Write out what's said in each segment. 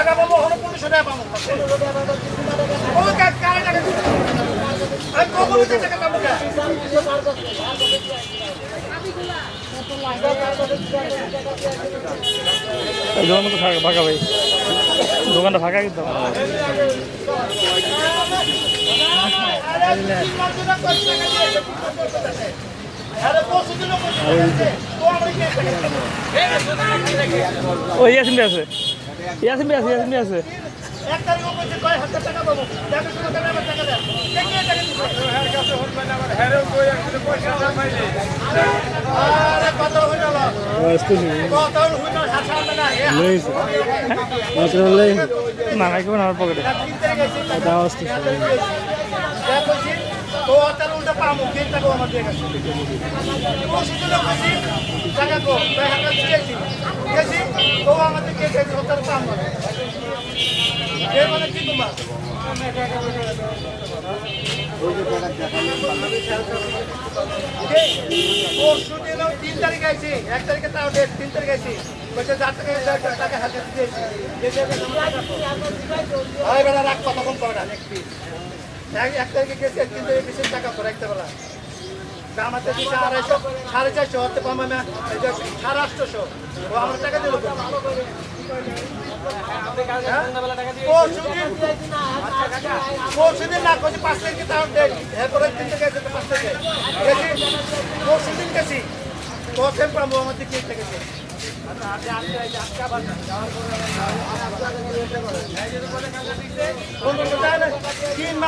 টাকা পাবো হলো পনেরোশো টাকা পাবো দোকানটা তো ফাঁকা ভাই। দোকানটা ফাঁকা কিন্তু আরে পরশু দিনও পয়সা দিয়েছে। ও আমার কে টাকা দিবে? ও ইয়াসিন ভাই আছে ইয়াসিন ভাই আছে ইয়াসিন ভাই আছে এক তারিখও বলছে কয় হাজার টাকা পাবো দেখো শুনো কেন আমার টাকা দেয় কে কে টাকা দিবে? আরে কত হয়ে গেল কত হয়ে গেল হাসা না এ না না কেমন আমার পকেটে তারিখ আছে দেখ তো তার উল্টা পাবো তিন টাকা আমার দিয়ে গেছে পরশু দিনও বলছি টাকা কো কয় হাজার দিয়েছি দিয়েছি তো আমাদের কে গেছে ও তার পাবো এর মানে কি তোমার পরশু দিনও তিন তারিখ আছে এক তারিখে তাও ডেট তিন তারিখ আছে বলছে যার থেকে টাকা হাতে দিয়েছি বেটা রাখ কথা কম করে না এক এক তারিখে গেছি তিন তারিখে বেশি টাকা করে রাখতে পারা আমাদের দিচ্ছে আড়াইশো সাড়ে চারশো না এই যে সাড়ে আটশোশো। ও আমার টাকা দিল পরশু দিন না করছি পাঁচ তারিখে তাও ডেট এরপরে তিন থেকে পাঁচ তারিখে। গেছি পরশু দিন গেছি কখন পাবো আমাদের কি থেকে তিন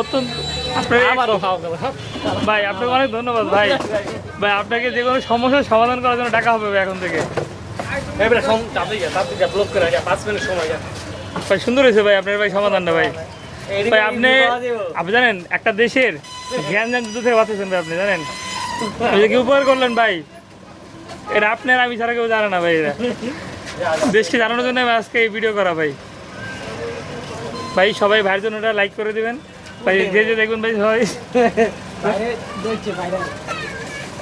অত্যন্ত ভাই আপনাকে অনেক ধন্যবাদ ভাই। ভাই আপনাকে যে কোনো সমস্যার সমাধান করার জন্য টাকা হবে ভাই এখন থেকে। ভাই সুন্দর হয়েছে ভাই আপনার ভাই সমাধানটা ভাই। ভাই আপনি আপনি জানেন একটা দেশের জ্ঞান জ্ঞান যুদ্ধ থেকে বাঁচাচ্ছেন ভাই আপনি জানেন। কি উপকার করলেন ভাই এটা আপনার আমি ছাড়া কেউ জানে না ভাই এটা। দেশকে জানানোর জন্য আমি আজকে এই ভিডিও করা ভাই। ভাই সবাই ভাইয়ের জন্য এটা লাইক করে দিবেন। ভাই যে যে দেখবেন ভাই সবাই